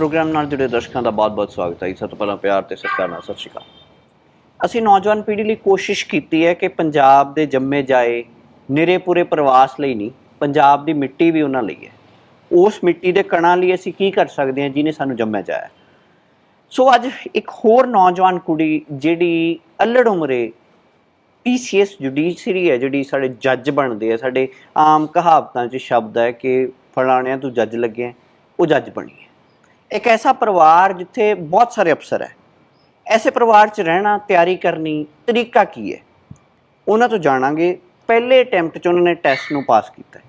Programme ਨਾਲ ਜੁੜੇ ਦਰਸ਼ਕਾਂ ਦਾ ਬਹੁਤ-ਬਹੁਤ ਸਵਾਗਤ ਹੈ ਜੀ। ਸਭ ਤੋਂ ਪਹਿਲਾਂ ਪਿਆਰ ਤੇ ਸਤਿਕਾਰ ਨਾਲ ਸਤਿ ਸ਼੍ਰੀ ਅਕਾਲ। ਅਸੀਂ ਨੌਜਵਾਨ ਪੀੜ੍ਹੀ ਲਈ ਕੋਸ਼ਿਸ਼ ਕੀਤੀ ਹੈ ਕਿ ਪੰਜਾਬ ਦੇ ਜੰਮੇ ਜਾਏ, ਨਿਰੇ ਪੂਰੇ ਪ੍ਰਵਾਸ ਲਈ ਨਹੀਂ, ਪੰਜਾਬ ਦੀ ਮਿੱਟੀ ਵੀ ਉਹਨਾਂ ਲਈ ਹੈ। ਉਸ ਮਿੱਟੀ ਦੇ ਕਣਾਂ ਲਈ ਅਸੀਂ ਕੀ ਕਰ ਸਕਦੇ ਹਾਂ ਜਿਹਨੇ ਸਾਨੂੰ ਜੰਮਿਆ ਜਾਇਆ ਸੋ ਅੱਜ ਇੱਕ ਹੋਰ ਨੌਜਵਾਨ ਕੁੜੀ ਜਿਹੜੀ ਅਲੜ ਉਮਰੇ ਪੀਸੀਐਸ ਜੁਡੀਸ਼ਰੀ ਹੈ, ਜਿਹੜੀ ਸਾਡੇ ਜੱਜ ਬਣਦੇ ਆ, ਸਾਡੇ ਆਮ ਕਹਾਵਤਾਂ 'ਚ ਸ਼ਬਦ ਹੈ ਕਿ ਫਲਾਣਿਆਂ ਤੂੰ ਜੱਜ ਲੱਗਿਆ ਉਹ ਜੱਜ ਬਣੀ ਹੈ। ਇੱਕ ਐਸਾ ਪਰਿਵਾਰ ਜਿੱਥੇ ਬਹੁਤ ਸਾਰੇ ਅਫਸਰ ਹੈ। ਐਸੇ ਪਰਿਵਾਰ 'ਚ ਰਹਿਣਾ ਤਿਆਰੀ ਕਰਨੀ ਤਰੀਕਾ ਕੀ ਹੈ? ਉਹਨਾਂ ਤੋਂ ਜਾਣਾਂਗੇ। ਪਹਿਲੇ ਅਟੈਂਪਟ 'ਚ ਉਹਨਾਂ ਨੇ ਟੈਸਟ ਨੂੰ ਪਾਸ ਕੀਤਾ।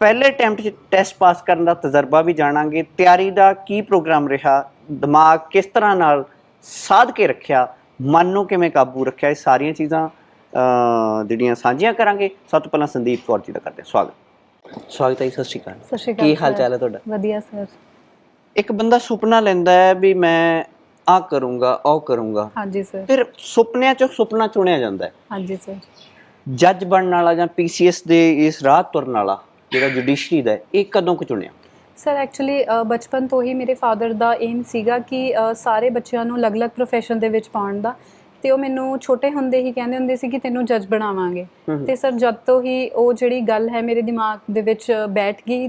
ਪਹਿਲੇ ਅਟੈਂਪਟ 'ਚ ਟੈਸਟ ਪਾਸ ਕਰਨ ਦਾ ਤਜਰਬਾ ਵੀ ਜਾਣਾਂਗੇ। ਤਿਆਰੀ ਦਾ ਕੀ ਪ੍ਰੋਗਰਾਮ ਰਿਹਾ? ਦਿਮਾਗ ਕਿਸ ਤਰ੍ਹਾਂ ਨਾਲ ਸਾਧ ਕੇ ਰੱਖਿਆ? ਮਨ ਨੂੰ ਕਿਵੇਂ ਕਾਬੂ ਰੱਖਿਆ? ਇਹ ਸਾਰੀਆਂ ਚੀਜ਼ਾਂ ਜਿਹੜੀਆਂ ਸਾਂਝੀਆਂ ਕਰਾਂਗੇ। ਸਭ ਤੋਂ ਪਹਿਲਾਂ ਸੰਦੀਪ ਕੌਰ ਜੀ ਦਾ ਕਰਦੇ ਹਾਂ ਸਵਾਗਤ। ਸਵਾਗਤ ਹੈ ਜੀ, ਸਤਿ ਸ਼੍ਰੀ ਅਕਾਲ। ਸਤਿ ਸ਼੍ਰੀ ਅਕਾਲ ਕੀ ਹਾਲ। ਚਾਲ ਹੈ ਤੁਹਾਡਾ? ਵਧੀਆ ਸਰ। ਇੱਕ ਬੰਦਾ ਸੁਪਨਾ ਲੈਂਦਾ ਹੈ ਵੀ ਮੈਂ ਆ ਕਰੂੰਗਾ ਉਹ ਕਰੂੰਗਾ। ਹਾਂਜੀ ਸਰ ਫਿਰ ਸੁਪਨਿਆਂ ਚੋਂ ਸੁਪਨਾ ਚੁਣਿਆ ਜਾਂਦਾ ਹੈ। ਹਾਂਜੀ ਸਰ ਜੱਜ ਬਣਨ ਵਾਲਾ ਜਾਂ ਪੀਸੀਐਸ ਦੇ ਇਸ ਰਾਹ ਤੁਰਨ ਵਾਲਾ ਜਿਹੜਾ ਜੁਡੀਸ਼ਰੀ ਦਾ ਇਹ ਕਦੋਂ ਕੁ ਚੁਣਿਆ? ਸਰ ਐਕਚੁਅਲੀ ਬਚਪਨ ਤੋਂ ਹੀ ਮੇਰੇ ਫਾਦਰ ਦਾ ਏਮ ਸੀਗਾ ਕਿ ਸਾਰੇ ਬੱਚਿਆਂ ਨੂੰ ਅਲੱਗ-ਅਲੱਗ ਪ੍ਰੋਫੈਸ਼ਨ ਦੇ ਵਿੱਚ ਪਾਉਣ ਦਾ। ਤੇ ਉਹ ਮੈਨੂੰ ਛੋਟੇ ਹੁੰਦੇ ਹੀ ਕਹਿੰਦੇ ਹੁੰਦੇ ਸੀ ਕਿ ਤੈਨੂੰ ਜੱਜ ਬਣਾਵਾਂਗੇ। ਤੇ ਸਰ ਜਦ ਤੋਂ ਹੀ ਉਹ ਜਿਹੜੀ ਗੱਲ ਹੈ ਮੇਰੇ ਦਿਮਾਗ ਦੇ ਵਿੱਚ ਬੈਠ ਗਈ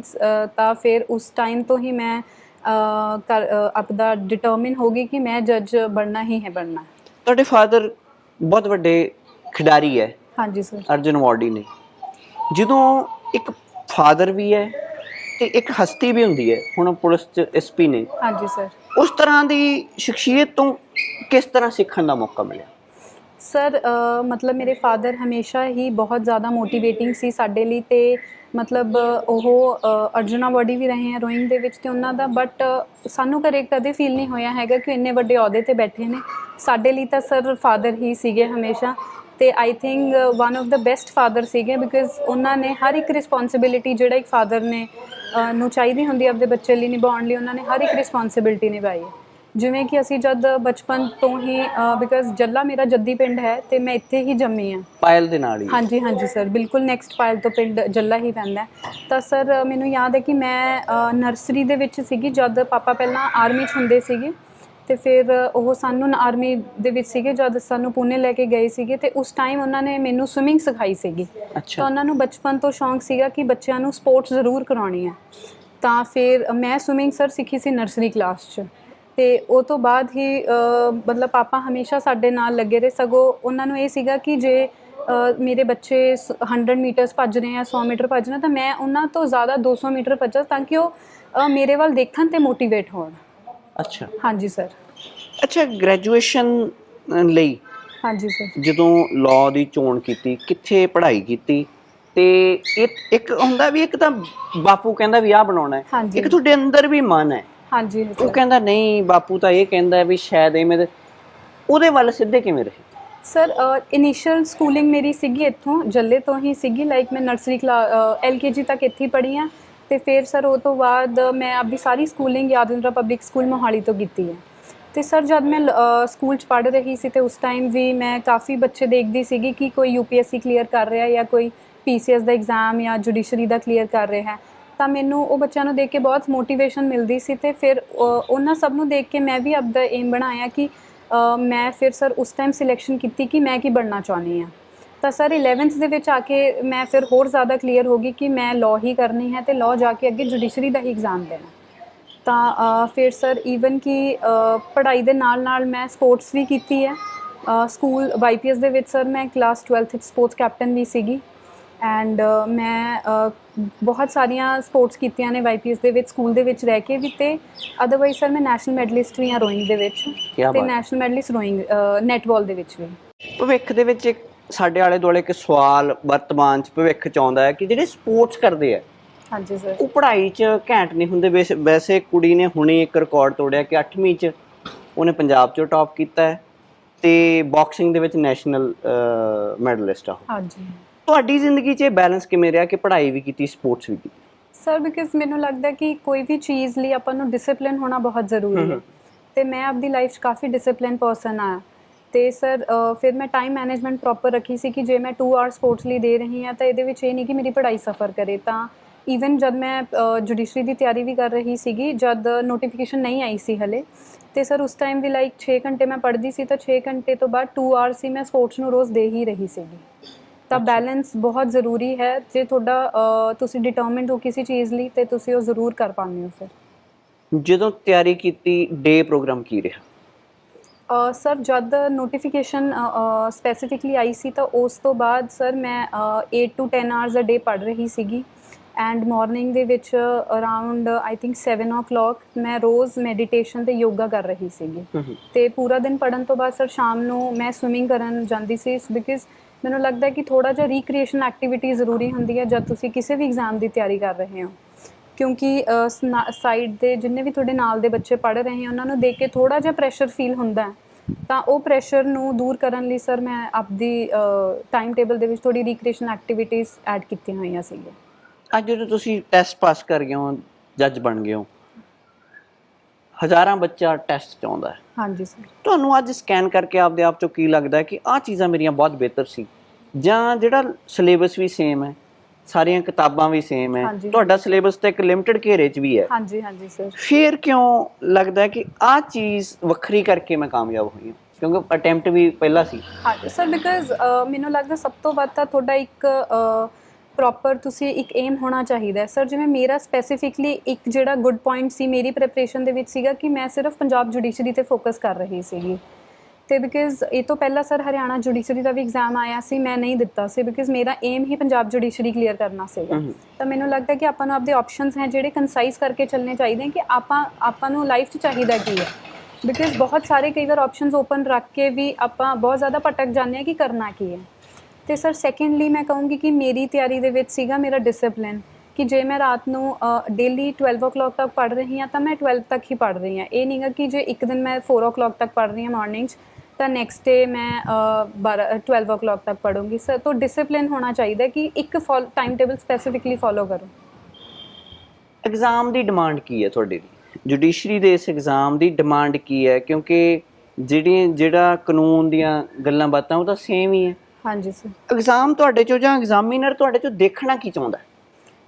ਤਾਂ ਫਿਰ ਉਸ ਟਾਈਮ ਤੋਂ ਹੀ ਮੈਂ ਆਪਦਾ ਡਿਟਰਮਿਨ ਹੋ ਗਈ ਕਿ ਮੈਂ ਜੱਜ ਬਣਨਾ ਹੀ ਹੈ ਬਣਨਾ। ਤੁਹਾਡੇ ਫਾਦਰ ਬਹੁਤ ਵੱਡੇ ਖਿਡਾਰੀ ਹੈ। ਹਾਂਜੀ ਸਰ ਅਰਜਨ ਅਵਾਰਡੀ ਨੇ। ਜਦੋਂ ਇੱਕ ਫਾਦਰ ਵੀ ਹੈ ਤੇ ਇੱਕ ਹਸਤੀ ਵੀ ਹੁੰਦੀ ਹੈ ਹੁਣ ਪੁਲਿਸ ਚ ਐਸਪੀ ਨੇ। ਹਾਂਜੀ ਸਰ ਉਸ ਤਰ੍ਹਾਂ ਦੀ ਸ਼ਖਸੀਅਤ ਤੋਂ ਕਿਸ ਤਰ੍ਹਾਂ ਸਿੱਖਣ ਦਾ ਮੌਕਾ ਮਿਲਿਆ? ਸਰ ਮਤਲਬ ਮੇਰੇ ਫਾਦਰ ਹਮੇਸ਼ਾ ਹੀ ਬਹੁਤ ਜ਼ਿਆਦਾ ਮੋਟੀਵੇਟਿੰਗ ਸੀ ਸਾਡੇ ਲਈ ਤੇ ਮਤਲਬ ਉਹ ਅਰਜੁਨਾ ਅਵਾਰਡੀ ਵੀ ਰਹੇ ਹੈ ਰੋਇੰਗ ਦੇ ਵਿੱਚ ਤੇ ਉਹਨਾਂ ਦਾ ਬਟ ਸਾਨੂੰ ਘਰੇ ਕਦੇ ਫੀਲ ਨਹੀਂ ਹੋਇਆ ਹੈਗਾ ਕਿ ਇੰਨੇ ਵੱਡੇ ਅਹੁਦੇ ਤੇ ਬੈਠੇ ਨੇ। ਸਾਡੇ ਲਈ ਤਾਂ ਸਰ ਫਾਦਰ ਹੀ ਸੀਗੇ ਹਮੇਸ਼ਾ ਤੇ I think one of the best father ਸੀਗੇ ਬਿਕਾਜ਼ ਉਹਨਾਂ ਨੇ ਹਰ ਇੱਕ ਰਿਸਪੌਂਸਿਬਿਲਿਟੀ ਜਿਹੜਾ ਇੱਕ ਫਾਦਰ ਨੇ ਨੂੰ ਚਾਹੀਦੀ ਹੁੰਦੀ ਹੈ ਆਪਣੇ ਬੱਚੇ ਲਈ ਨਿਭਾਉਣ ਲਈ, ਉਹਨਾਂ ਨੇ ਹਰ ਇੱਕ ਰਿਸਪੌਂਸਿਬਿਲਿਟੀ ਨਿਭਾਈ। ਹੈ ਜਿਵੇਂ ਕਿ ਅਸੀਂ ਜਦ ਬਚਪਨ ਤੋਂ ਹੀ ਬਿਕਾਜ਼ ਜੱਲਾ ਮੇਰਾ ਜੱਦੀ ਪਿੰਡ ਹੈ ਤੇ ਮੈਂ ਇੱਥੇ ਹੀ ਜੰਮੀ ਹਾਂ। ਪਾਇਲ ਦੇ ਨਾਲ ਹੀ। ਹਾਂਜੀ ਹਾਂਜੀ ਸਰ ਬਿਲਕੁਲ ਨੈਕਸਟ ਪਾਇਲ ਤੋਂ ਪਿੰਡ ਜੱਲਾ ਹੀ ਪੈਂਦਾ। ਤਾਂ ਸਰ ਮੈਨੂੰ ਯਾਦ ਹੈ ਕਿ ਮੈਂ ਨਰਸਰੀ ਦੇ ਵਿੱਚ ਸੀਗੀ ਜਦ ਪਾਪਾ ਪਹਿਲਾਂ ਆਰਮੀ 'ਚ ਹੁੰਦੇ ਸੀਗੇ ਤੇ ਫਿਰ ਉਹ ਸਾਨੂੰ ਆਰਮੀ ਦੇ ਵਿੱਚ ਸੀਗੇ ਜਦ ਸਾਨੂੰ ਪੂਨੇ ਲੈ ਕੇ ਗਏ ਸੀਗੇ ਤੇ ਉਸ ਟਾਈਮ ਉਹਨਾਂ ਨੇ ਮੈਨੂੰ ਸਵਿਮਿੰਗ ਸਿਖਾਈ ਸੀਗੀ। ਤਾਂ ਉਹਨਾਂ ਨੂੰ ਬਚਪਨ ਤੋਂ ਸ਼ੌਂਕ ਸੀਗਾ ਕਿ ਬੱਚਿਆਂ ਨੂੰ ਸਪੋਰਟਸ ਜ਼ਰੂਰ ਕਰਾਉਣੀ ਹੈ। ਤਾਂ ਫਿਰ ਮੈਂ ਸਵਿਮਿੰਗ ਸਰ ਸਿੱਖੀ ਸੀ ਨਰਸਰੀ ਕਲਾਸ 'ਚ। ਤੇ ਉਹ ਤੋਂ ਬਾਅਦ ਹੀ ਮਤਲਬ ਪਾਪਾ ਹਮੇਸ਼ਾ ਸਾਡੇ ਨਾਲ ਲੱਗੇ ਰਹੇ। ਸਗੋਂ ਉਹਨਾਂ ਨੂੰ ਇਹ ਸੀਗਾ ਕਿ ਜੇ ਮੇਰੇ ਬੱਚੇ ਸ- 100 ਮੀਟਰਸ ਭੱਜ ਰਹੇ ਆ 100 ਮੀਟਰ ਭੱਜਣਾ ਤਾਂ ਮੈਂ ਉਹਨਾਂ ਤੋਂ ਜ਼ਿਆਦਾ 200 ਮੀਟਰ ਭੱਜਾਂ ਤਾਂ ਕਿ ਉਹ ਮੇਰੇ ਵੱਲ ਦੇਖਣ ਤੇ ਮੋਟੀਵੇਟ ਹੋਣ। ਅੱਛਾ। ਹਾਂਜੀ ਸਰ। ਅੱਛਾ ਗ੍ਰੈਜੂਏਸ਼ਨ ਲਈ ਹਾਂਜੀ ਸਰ। ਜਦੋਂ ਲਾਅ ਦੀ ਚੋਣ ਕੀਤੀ ਕਿੱਥੇ ਪੜ੍ਹਾਈ ਕੀਤੀ? ਤੇ ਇੱਕ ਹੁੰਦਾ ਵੀ ਇੱਕ ਤਾਂ ਬਾਪੂ ਕਹਿੰਦਾ ਵੀ ਆਹ ਬਣਾਉਣਾ ਹੈ। ਇੱਕ ਤੁਹਾਡੇ ਅੰਦਰ ਵੀ ਮਨ ਹੈ। ਹਾਂਜੀ ਉਹ ਕਹਿੰਦਾ ਨਹੀਂ ਬਾਪੂ ਤਾਂ ਇਹ ਕਹਿੰਦਾ ਵੀ ਸ਼ਾਇਦ ਇਹ ਮੇਰੇ ਉਹਦੇ ਵੱਲ ਸਿੱਧੇ ਕਿਵੇਂ ਰਹੇ? ਸਰ ਇਨੀਸ਼ੀਅਲ ਸਕੂਲਿੰਗ ਮੇਰੀ ਸੀਗੀ ਇੱਥੋਂ ਜੱਲੇ ਤੋਂ ਹੀ ਸੀਗੀ ਲਾਈਕ ਮੈਂ ਨਰਸਰੀ ਕਲਾਸ ਐਲਕੇਜੀ ਤੱਕ ਇੱਥੇ ਪੜ੍ਹੀ ਆ ਤੇ ਫਿਰ ਸਰ ਉਹ ਤੋਂ ਬਾਅਦ ਮੈਂ ਆਪਦੀ ਸਾਰੀ schooling Yadavindra public school Mohali ਤੋਂ ਕੀਤੀ ਹੈ। ਤੇ ਸਰ ਜਦ ਮੈਂ ਸਕੂਲ ਚ ਪੜ੍ਹ ਰਹੀ ਸੀ ਤੇ ਉਸ ਟਾਈਮ ਵੀ ਮੈਂ ਕਾਫੀ ਬੱਚੇ ਦੇਖਦੀ ਸੀਗੀ ਕਿ ਕੋਈ ਯੂਪੀਐਸਸੀ ਕਲੀਅਰ ਕਰ ਰਿਹਾ ਜਾਂ ਕੋਈ ਪੀਸੀਐਸ ਦਾ ਐਗਜ਼ਾਮ ਜਾਂ ਜੁਡੀਸ਼ਰੀ ਦਾ ਕਲੀਅਰ ਕਰ ਰਿਹਾ। ਹੈ ਤਾਂ ਮੈਨੂੰ ਉਹ ਬੱਚਿਆਂ ਨੂੰ ਦੇਖ ਕੇ ਬਹੁਤ ਮੋਟੀਵੇਸ਼ਨ ਮਿਲਦੀ ਸੀ ਤੇ ਫਿਰ ਉਹਨਾਂ ਸਭ ਨੂੰ ਦੇਖ ਕੇ ਮੈਂ ਵੀ ਆਪਦਾ ਏਮ ਬਣਾਇਆ ਕਿ ਮੈਂ ਫਿਰ ਸਰ ਉਸ ਟਾਈਮ ਸਿਲੈਕਸ਼ਨ ਕੀਤੀ ਕਿ ਮੈਂ ਕੀ ਬਣਨਾ ਚਾਹੁੰਦੀ ਹਾਂ। ਤਾਂ ਸਰ 11th ਦੇ ਵਿੱਚ ਆ ਕੇ ਮੈਂ ਫਿਰ ਹੋਰ ਜ਼ਿਆਦਾ ਕਲੀਅਰ ਹੋ ਗਈ ਕਿ ਮੈਂ ਲਾਅ ਹੀ ਕਰਨੀ ਹੈ ਤੇ ਲਾਅ ਜਾ ਕੇ ਅੱਗੇ ਜੁਡੀਸ਼ਰੀ ਦਾ ਹੀ ਐਗਜ਼ਾਮ ਦੇਣਾ। ਤਾਂ ਫਿਰ ਸਰ ਈਵਨ ਕਿ ਪੜ੍ਹਾਈ ਦੇ ਨਾਲ ਨਾਲ ਮੈਂ ਸਪੋਰਟਸ ਵੀ ਕੀਤੀ ਹੈ। ਅ, ਸਕੂਲ ਵਾਈਪੀਐਸ ਦੇ ਵਿੱਚ ਸਰ ਮੈਂ ਕਲਾਸ 12th ਵਿੱਚ ਸਪੋਰਟਸ ਕੈਪਟਨ ਵੀ ਸੀਗੀ। ਐਂਡ ਮੈਂ ਅ, ਬਹੁਤ ਸਾਰੀਆਂ ਸਪੋਰਟਸ ਕੀਤੀਆਂ ਨੇ ਵਾਈਪੀਐਸ ਦੇ ਵਿੱਚ ਸਕੂਲ ਦੇ ਵਿੱਚ ਰਹਿ ਕੇ ਵੀ ਤੇ ਅਦਰਵਾਈਜ਼ ਸਰ ਮੈਂ ਨੈਸ਼ਨਲ ਮੈਡਲਿਸਟ ਵੀ ਹਾਂ ਰੋਇੰਗ ਦੇ ਵਿੱਚ ਤੇ ਨੈਸ਼ਨਲ ਮੈਡਲਿਸਟ ਰੋਇੰਗ ਨੈਟਬਾਲ ਦੇ ਵਿੱਚ ਵੀ। ਭਵਿੱਖ ਦੇ ਵਿੱਚ ਇੱਕ ਸਾਡੇ ਆਲੇ ਦੁਆਲੇ ਇੱਕ ਸਵਾਲ ਵਰਤਮਾਨ ਚ ਭਵਿੱਖ ਚ ਆਉਂਦਾ ਹੈ ਕਿ ਜਿਹੜੇ ਸਪੋਰਟਸ ਕਰਦੇ ਆ ਹਾਂਜੀ ਸਰ ਉਹ ਪੜ੍ਹਾਈ ਚ ਘੈਂਟ ਨਹੀਂ ਹੁੰਦੇ। ਵੈਸੇ- ਕੁੜੀ ਨੇ ਹੁਣੇ ਇੱਕ ਰਿਕਾਰਡ ਤੋੜਿਆ ਕਿ 8ਵੀਂ ਚ ਉਹਨੇ ਪੰਜਾਬ ਚੋਂ ਟੌਪ ਕੀਤਾ ਹੈ ਤੇ ਬਾਕਸਿੰਗ ਦੇ ਵਿੱਚ ਨੈਸ਼ਨਲ ਮੈਡਲਿਸਟ ਆ। ਹਾਂਜੀ। ਤੁਹਾਡੀ ਜ਼ਿੰਦਗੀ 'ਚ ਇਹ ਬੈਲੈਂਸ ਕਿਵੇਂ ਰਿਹਾ ਕਿ ਪੜ੍ਹਾਈ ਵੀ ਕੀਤੀ ਸਪੋਰਟਸ ਵੀ ਕੀਤੀ? ਸਰ ਬਿਕਾਜ਼ ਮੈਨੂੰ ਲੱਗਦਾ ਕਿ ਕੋਈ ਵੀ ਚੀਜ਼ ਲਈ ਆਪਾਂ ਨੂੰ ਡਿਸਪਲਿਨ ਹੋਣਾ ਬਹੁਤ ਜ਼ਰੂਰੀ ਹੈ। ਤੇ ਮੈਂ ਆਪਦੀ ਲਾਈਫ 'ਚ ਕਾਫੀ ਡਿਸਪਲਿਨ ਪਰਸਨ ਆ ਤੇ ਸਰ ਫਿਰ ਮੈਂ ਟਾਈਮ ਮੈਨੇਜਮੈਂਟ ਪ੍ਰੋਪਰ ਰੱਖੀ ਸੀ ਕਿ ਜੇ ਮੈਂ 2 ਆਵਰ ਸਪੋਰਟਸ ਲਈ ਦੇ ਰਹੀ ਹਾਂ ਤਾਂ ਇਹਦੇ ਵਿੱਚ ਇਹ ਨਹੀਂ ਕਿ ਮੇਰੀ ਪੜ੍ਹਾਈ ਸਫਰ ਕਰੇ। ਤਾਂ ਈਵਨ ਜਦ ਮੈਂ ਜੁਡੀਸ਼ਰੀ ਦੀ ਤਿਆਰੀ ਵੀ ਕਰ ਰਹੀ ਸੀਗੀ ਜਦ ਨੋਟੀਫਿਕੇਸ਼ਨ ਨਹੀਂ ਆਈ ਸੀ ਹਲੇ ਤੇ ਸਰ ਉਸ ਟਾਈਮ ਵੀ ਲਾਈਕ 6 ਘੰਟੇ ਮੈਂ ਪੜ੍ਹਦੀ ਸੀ ਤਾਂ 6 ਘੰਟੇ ਤੋਂ ਬਾਅਦ 2 ਆਵਰਸ ਸੀ ਮੈਂ ਸਪੋਰਟਸ ਨੂੰ ਰੋਜ਼ ਦੇ ਹੀ ਰਹੀ ਸੀਗੀ। ਤਾਂ ਬੈਲੈਂਸ ਬਹੁਤ ਜ਼ਰੂਰੀ ਹੈ। ਜੇ ਤੁਹਾਡਾ ਤੁਸੀਂ ਡਿਟਰਮਿਨਡ ਹੋ ਕਿਸੇ ਚੀਜ਼ ਲਈ ਤੇ ਤੁਸੀਂ ਉਹ ਜ਼ਰੂਰ ਕਰ ਪਾਉਂਦੇ ਹੋ ਫਿਰ ਜਦੋਂ ਤਿਆਰੀ ਕੀਤੀ ਡੇ ਪ੍ਰੋਗਰਾਮ ਕੀ ਰਿਹਾ? ਸਰ ਜਦ ਨੋਟੀਫਿਕੇਸ਼ਨ ਸਪੈਸੀਫਿਕਲੀ ਆਈ ਸੀ ਤਾਂ ਉਸ ਤੋਂ ਬਾਅਦ ਸਰ ਮੈਂ 8 ਟੂ 10 ਆਵਰਸ ਅ ਡੇ ਪੜ੍ਹ ਰਹੀ ਸੀਗੀ। ਐਂਡ ਮਾਰਨਿੰਗ ਦੇ ਵਿੱਚ ਅਰਾਊਂਡ ਆਈ ਥਿੰਕ 7 o'clock ਮੈਂ ਰੋਜ਼ ਮੈਡੀਟੇਸ਼ਨ ਤੇ ਯੋਗਾ ਕਰ ਰਹੀ ਸੀਗੀ। ਤੇ ਪੂਰਾ ਦਿਨ ਪੜਨ ਤੋਂ ਬਾਅਦ ਸਰ ਸ਼ਾਮ ਨੂੰ ਮੈਂ ਸਵਿਮਿੰਗ ਕਰਨ ਜਾਂਦੀ ਸੀ ਬਿਕਾਜ਼ ਮੈਨੂੰ ਲੱਗਦਾ ਹੈ ਕਿ ਥੋੜਾ ਜਿਹਾ ਰੀਕ੍ਰੀਏਸ਼ਨ ਐਕਟੀਵਿਟੀ ਜ਼ਰੂਰੀ ਹੁੰਦੀ ਹੈ ਜਦ ਤੁਸੀਂ ਕਿਸੇ ਵੀ ਐਗਜ਼ਾਮ ਦੀ ਤਿਆਰੀ ਕਰ ਰਹੇ ਹੋ। ਕਿਉਂਕਿ ਸਾਈਡ ਦੇ ਜਿੰਨੇ ਵੀ ਤੁਹਾਡੇ ਨਾਲ ਦੇ ਬੱਚੇ ਪੜ੍ਹ ਰਹੇ ਆ ਉਹਨਾਂ ਨੂੰ ਦੇਖ ਕੇ ਥੋੜਾ ਜਿਹਾ ਪ੍ਰੈਸ਼ਰ ਫੀਲ ਹੁੰਦਾ ਹੈ। ਤਾਂ ਉਹ ਪ੍ਰੈਸ਼ਰ ਨੂੰ ਦੂਰ ਕਰਨ ਲਈ ਸਰ ਮੈਂ ਆਪਦੀ ਟਾਈਮ ਟੇਬਲ ਦੇ ਵਿੱਚ ਥੋੜੀ ਰੀਕ੍ਰੀਏਸ਼ਨ ਐਕਟੀਵਿਟੀਜ਼ ਐਡ ਕੀਤੀਆਂ ਹੋਈਆਂ ਸੀਗੀਆਂ। ਅੱਜ ਜਦੋਂ ਤੁਸੀਂ ਟੈਸਟ ਪਾਸ ਕਰ ਗਏ ਹੋ ਜੱਜ ਬਣ ਗਏ ਹੋ ਹਜ਼ਾਰਾਂ ਬੱਚਾ ਟੈਸਟ ਚਾਹੁੰਦਾ ਹੈ। ਹਾਂਜੀ ਸਰ। ਤੁਹਾਨੂੰ ਅੱਜ ਸਕੈਨ ਕਰਕੇ ਆਪਦੇ ਆਪ ਚੋਂ ਕੀ ਲੱਗਦਾ ਹੈ ਕਿ ਆਹ ਚੀਜ਼ਾਂ ਮੇਰੀਆਂ ਬਹੁਤ ਬਿਹਤਰ ਸੀ? ਜਾਂ ਜਿਹੜਾ ਸਿਲੇਬਸ ਵੀ ਸੇਮ ਹੈ ਸਾਰੀਆਂ ਕਿਤਾਬਾਂ ਵੀ ਸੇਮ ਹੈ। ਤੁਹਾਡਾ ਸਿਲੇਬਸ ਤਾਂ ਇੱਕ ਲਿਮਟਿਡ ਘੇਰੇ 'ਚ ਵੀ ਹੈ। ਹਾਂਜੀ ਹਾਂਜੀ ਸਰ। ਫਿਰ ਕਿਉਂ ਲੱਗਦਾ ਕਿ ਆਹ ਚੀਜ਼ ਵੱਖਰੀ ਕਰਕੇ ਮੈਂ ਕਾਮਯਾਬ ਹੋਈ ਹਾਂ? ਕਿਉਂਕਿ ਅਟੈਂਪਟ ਵੀ ਪਹਿਲਾ ਸੀ। ਹਾਂ ਸਰ ਬਿਕਾਜ਼ ਮੈਨੂੰ ਲੱਗਦਾ ਸਭ ਤੋਂ ਵੱਧ ਤਾਂ ਤੁਹਾਡਾ ਇੱਕ ਪ੍ਰੋਪਰ ਤੁਸੀਂ ਇੱਕ ਏਮ ਹੋਣਾ ਚਾਹੀਦਾ ਹੈ। ਸਰ ਜਿਵੇਂ ਮੇਰਾ ਸਪੈਸੀਫਿਕਲੀ ਇੱਕ ਜਿਹੜਾ ਗੁੱਡ ਪੁਆਇੰਟ ਸੀ ਮੇਰੀ ਪ੍ਰੈਪਰੇਸ਼ਨ ਦੇ ਵਿੱਚ ਸੀਗਾ ਕਿ ਮੈਂ ਸਿਰਫ ਪੰਜਾਬ ਜੁਡੀਸ਼ਰੀ ਤੇ ਫੋਕਸ ਕਰ ਰਹੀ ਸੀਗੀ। ਤੇ ਬਿਕਾਜ਼ ਇਹ ਤੋਂ ਪਹਿਲਾਂ ਸਰ ਹਰਿਆਣਾ ਜੁਡੀਸ਼ਰੀ ਦਾ ਵੀ ਐਗਜ਼ਾਮ ਆਇਆ ਸੀ ਮੈਂ ਨਹੀਂ ਦਿੱਤਾ ਸੀ ਬਿਕਾਜ਼ ਮੇਰਾ ਏਮ ਹੀ ਪੰਜਾਬ ਜੁਡੀਸ਼ਰੀ ਕਲੀਅਰ ਕਰਨਾ ਸੀਗਾ। ਤਾਂ ਮੈਨੂੰ ਲੱਗਦਾ ਕਿ ਆਪਾਂ ਨੂੰ ਆਪਦੇ ਆਪਸ਼ਨਸ ਹੈ ਜਿਹੜੇ ਕੰਸਾਈਜ਼ ਕਰਕੇ ਚੱਲਣੇ ਚਾਹੀਦੇ ਕਿ ਆਪਾਂ ਆਪਾਂ ਨੂੰ ਲਾਈਫ 'ਚ ਚਾਹੀਦਾ ਕੀ ਹੈ। ਬਿਕਾਜ਼ ਬਹੁਤ ਸਾਰੇ ਕਈ ਵਾਰ ਆਪਸ਼ਨਸ ਓਪਨ ਰੱਖ ਕੇ ਵੀ ਆਪਾਂ ਬਹੁਤ ਜ਼ਿਆਦਾ ਭਟਕ ਜਾਂਦੇ ਹਾਂ ਕਿ ਕਰਨਾ ਕੀ ਹੈ। ਤੇ ਸਰ ਸੈਕੰਡਲੀ ਮੈਂ ਕਹੂੰਗੀ ਕਿ ਮੇਰੀ ਤਿਆਰੀ ਦੇ ਵਿੱਚ ਸੀਗਾ ਮੇਰਾ ਡਿਸਪਲਿਨ ਕਿ ਜੇ ਮੈਂ ਰਾਤ ਨੂੰ ਡੇਲੀ 12 o'clock ਤੱਕ ਪੜ੍ਹ ਰਹੀ ਹਾਂ ਤਾਂ ਮੈਂ 12 ਤੱਕ ਹੀ ਪੜ੍ਹ ਰਹੀ ਹਾਂ। ਇਹ ਨਹੀਂਗਾ ਕਿ ਜੇ ਇੱਕ ਦਿਨ ਮੈਂ 4 o'clock ਤੱਕ ਪੜ੍ਹ ਰਹੀ ਹਾਂ ਮਾਰਨਿੰਗ 'ਚ ਤਾਂ ਨੈਕਸਟ ਡੇ ਮੈਂ ਅ, 12 12 o'clock ਤੱਕ ਪੜੂੰਗੀ ਸਰ ਤੋਂ ਡਿਸਪਲਿਨ ਹੋਣਾ ਚਾਹੀਦਾ ਕਿ ਇੱਕ ਟਾਈਮ ਟੇਬਲ ਸਪੈਸੀਫਿਕਲੀ ਫੋਲੋ ਕਰੋ। ਐਗਜ਼ਾਮ ਦੀ ਡਿਮਾਂਡ ਕੀ ਹੈ ਤੁਹਾਡੇ ਦੀ ਜੁਡੀਸ਼ਰੀ ਦੇ ਇਸ ਐਗਜ਼ਾਮ ਦੀ ਡਿਮਾਂਡ ਕੀ ਹੈ? ਕਿਉਂਕਿ ਜਿਹੜੀ ਜਿਹੜਾ ਕਾਨੂੰਨ ਦੀਆਂ ਗੱਲਾਂ ਬਾਤਾਂ ਉਹ ਤਾਂ ਸੇਮ ਹੀ ਹੈ। ਹਾਂਜੀ ਸਰ ਐਗਜ਼ਾਮ ਤੁਹਾਡੇ ਚੋਂ ਜਾਂ ਐਗਜ਼ਾਮੀਨਰ ਤੁਹਾਡੇ ਚੋਂ ਦੇਖਣਾ ਕੀ ਚਾਹੁੰਦਾ?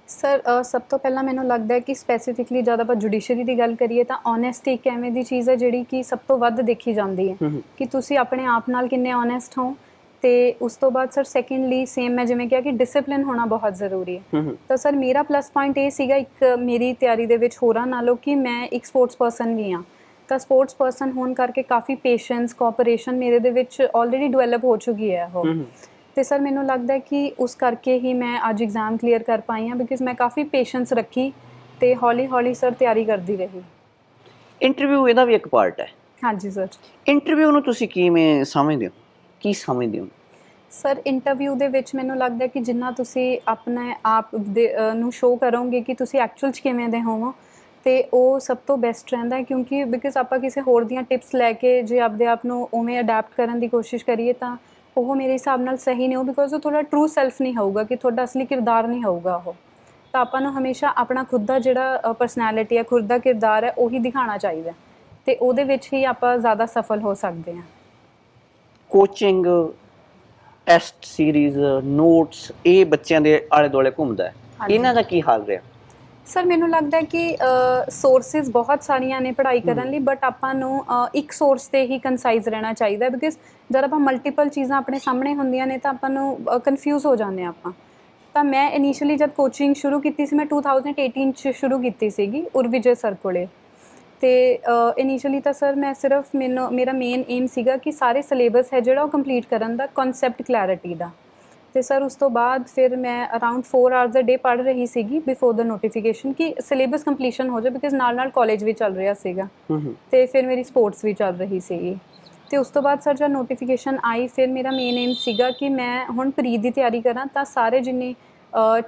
ਸਰ ਅ, ਸਭ ਤੋਂ ਪਹਿਲਾਂ ਮੈਨੂੰ ਲੱਗਦਾ ਹੈ ਕਿ ਸਪੈਸੀਫਿਕਲੀ ਜਦ ਆਪਾਂ ਜੁਡੀਸ਼ਰੀ ਦੀ ਗੱਲ ਕਰੀਏ ਤਾਂ ਓਨੈਸਟੀ ਇੱਕ ਐਵੇਂ ਦੀ ਚੀਜ਼ ਹੈ ਜਿਹੜੀ ਕਿ ਸਭ ਤੋਂ ਵੱਧ ਦੇਖੀ ਜਾਂਦੀ ਹੈ। ਕਿ ਤੁਸੀਂ ਆਪਣੇ ਆਪ ਨਾਲ ਕਿੰਨੇ ਓਨੈਸਟ ਹੋ ਤੇ ਉਸ ਤੋਂ ਬਾਅਦ ਸਰ ਸੈਕੰਡਲੀ ਸੇਮ ਮੈਂ ਜਿਵੇਂ ਕਿਹਾ ਕਿ ਡਿਸਪਲਿਨ ਹੋਣਾ ਬਹੁਤ ਜ਼ਰੂਰੀ ਹੈ। ਤਾਂ ਸਰ ਮੇਰਾ ਪਲੱਸ ਪੁਆਇੰਟ ਇਹ ਸੀਗਾ ਇੱਕ ਮੇਰੀ ਤਿਆਰੀ ਦੇ ਵਿੱਚ ਹੋਰਾਂ ਨਾਲੋਂ ਕਿ ਮੈਂ ਇੱਕ ਸਪੋਰਟਸ ਪਰਸਨ ਵੀ ਹਾਂ ਤਾਂ ਸਪੋਰਟਸ ਪਰਸਨ ਹੋਣ ਕਰਕੇ ਕਾਫੀ ਪੇਸ਼ੈਂਸ ਕੋਆਪਰੇਸ਼ਨ ਮੇਰੇ ਦੇ ਵਿੱਚ ਆਲਰੇਡੀ ਡਿਵੈਲਪ ਹੋ ਚੁੱਕੀ ਹੈ ਉਹ। ਤੇ ਸਰ ਮੈਨੂੰ ਲੱਗਦਾ ਹੈ ਕਿ ਉਸ ਕਰਕੇ ਹੀ ਮੈਂ ਅੱਜ ਐਗਜ਼ਾਮ ਕਲੀਅਰ ਕਰ ਪਾਈ ਹਾਂ ਬਿਕਾਜ਼ ਮੈਂ ਕਾਫੀ ਪੇਸ਼ੈਂਸ ਰੱਖੀ ਤੇ ਹੌਲੀ ਹੌਲੀ ਸਰ ਤਿਆਰੀ ਕਰਦੀ ਰਹੀ। ਇੰਟਰਵਿਊ ਇਹਦਾ ਵੀ ਇੱਕ ਪਾਰਟ ਹੈ। ਹਾਂਜੀ ਸਰ ਇੰਟਰਵਿਊ ਨੂੰ ਤੁਸੀਂ ਕਿਵੇਂ ਸਮਝਦੇ ਹੋ? ਕੀ ਸਮਝਦੇ ਹੋ? ਸਰ ਇੰਟਰਵਿਊ ਦੇ ਵਿੱਚ ਮੈਨੂੰ ਲੱਗਦਾ ਕਿ ਜਿੰਨਾ ਤੁਸੀਂ ਆਪਣੇ ਆਪ ਨੂੰ ਸ਼ੋਅ ਕਰੋਗੇ ਕਿ ਤੁਸੀਂ ਐਕਚੁਅਲ 'ਚ ਕਿਵੇਂ ਦੇ ਹੋਵੋ ਤੇ ਉਹ ਸਭ ਤੋਂ ਬੈਸਟ ਰਹਿੰਦਾ ਕਿਉਂਕਿ ਬਿਕਾਜ਼ ਆਪਾਂ ਕਿਸੇ ਹੋਰ ਦੀਆਂ ਟਿਪਸ ਲੈ ਕੇ ਜੇ ਆਪਦੇ ਆਪ ਨੂੰ ਉਵੇਂ ਅਡਾਪਟ ਕਰਨ ਦੀ ਕੋਸ਼ਿਸ਼ ਕਰੀਏ ਤਾਂ ਉਹ ਮੇਰੇ ਹਿਸਾਬ ਨਾਲ ਸਹੀ ਨਹੀਂ ਹੋ ਬਿਕਾਜ਼ ਉਹ ਤੁਹਾਡਾ ਟਰੂ ਸੈਲਫ ਨਹੀਂ ਹੋਊਗਾ ਕਿ ਤੁਹਾਡਾ ਅਸਲੀ ਕਿਰਦਾਰ ਨਹੀਂ ਹੋਊਗਾ ਉਹ ਤਾਂ ਆਪਾਂ ਨੂੰ ਹਮੇਸ਼ਾ ਆਪਣਾ ਖੁਦ ਦਾ ਜਿਹੜਾ ਪਰਸਨੈਲਿਟੀ ਹੈ ਖੁਦ ਦਾ ਕਿਰਦਾਰ ਹੈ ਉਹੀ ਦਿਖਾਉਣਾ ਚਾਹੀਦਾ। ਤੇ ਉਹਦੇ ਵਿੱਚ ਹੀ ਆਪਾਂ ਜ਼ਿਆਦਾ ਸਫਲ ਹੋ ਸਕਦੇ ਹਾਂ ਕੋਚਿੰਗ ਟੈਸਟ ਸੀਰੀਜ਼ ਨੋਟਸ ਇਹ ਬੱਚਿਆਂ ਦੇ ਆਲੇ ਦੁਆਲੇ ਘੁੰਮਦਾ। ਇਹਨਾਂ ਦਾ ਕੀ ਹਾਲ ਰਿਹਾ ਸਰ ਮੈਨੂੰ ਲੱਗਦਾ ਹੈ ਕਿ ਸੋਰਸਸ ਬਹੁਤ ਸਾਰੀਆਂ ਨੇ ਪੜ੍ਹਾਈ ਕਰਨ ਲਈ ਬਟ ਆਪਾਂ ਨੂੰ ਅ, ਇੱਕ ਸੋਰਸ ਤੇ ਹੀ ਕੰਸਾਈਜ਼ ਰਹਿਣਾ ਚਾਹੀਦਾ ਬਿਕਾਜ਼ ਜਦ ਆਪਾਂ ਮਲਟੀਪਲ ਚੀਜ਼ਾਂ ਆਪਣੇ ਸਾਹਮਣੇ ਹੁੰਦੀਆਂ ਨੇ ਤਾਂ ਆਪਾਂ ਨੂੰ ਕਨਫਿਊਜ਼ ਹੋ ਜਾਂਦੇ ਹਾਂ ਆਪਾਂ। ਤਾਂ ਮੈਂ ਇਨੀਸ਼ੀਅਲੀ ਜਦ ਕੋਚਿੰਗ ਸ਼ੁਰੂ ਕੀਤੀ ਸੀ ਮੈਂ 2018 ਚ ਸ਼ੁਰੂ ਕੀਤੀ ਸੀਗੀ ਉਰਵਿਜੇ ਸਰ ਕੋਲੇ। ਤੇ ਇਨੀਸ਼ੀਅਲੀ ਤਾਂ ਸਰ ਮੈਂ ਸਿਰਫ ਮੈਨੂੰ ਮੇਰਾ ਮੇਨ ਏਮ ਸੀਗਾ ਕਿ ਸਾਰੇ ਸਿਲੇਬਸ ਹੈ ਜਿਹੜਾ ਉਹ ਕੰਪਲੀਟ ਕਰਨ ਦਾ ਕਨਸੈਪਟ ਕਲੈਰਿਟੀ ਦਾ। ਤੇ ਸਰ ਉਸ ਤੋਂ ਬਾਅਦ ਫਿਰ ਮੈਂ ਅਰਾਊਂਡ 4 ਆਵਰਸ ਅ ਡੇ ਪੜ੍ਹ ਰਹੀ ਸੀਗੀ ਬਿਫੋਰ ਦ ਨੋਟੀਫਿਕੇਸ਼ਨ ਕਿ ਸਿਲੇਬਸ ਕੰਪਲੀਸ਼ਨ ਹੋ ਜਾਏ ਬਿਕਾਜ਼ ਨਾਲ ਨਾਲ ਕਾਲਜ ਵੀ ਚੱਲ ਰਿਹਾ ਸੀਗਾ। ਤੇ ਫਿਰ ਮੇਰੀ ਸਪੋਰਟਸ ਵੀ ਚੱਲ ਰਹੀ ਸੀਗੀ। ਤੇ ਉਸ ਤੋਂ ਬਾਅਦ ਸਰ ਜਦ ਨੋਟੀਫਿਕੇਸ਼ਨ ਆਈ ਫਿਰ ਮੇਰਾ ਮੇਨ ਏਮ ਸੀਗਾ ਕਿ ਮੈਂ ਹੁਣ ਪ੍ਰੀ ਦੀ ਤਿਆਰੀ ਕਰਾਂ ਤਾਂ ਸਾਰੇ ਜਿੰਨੇ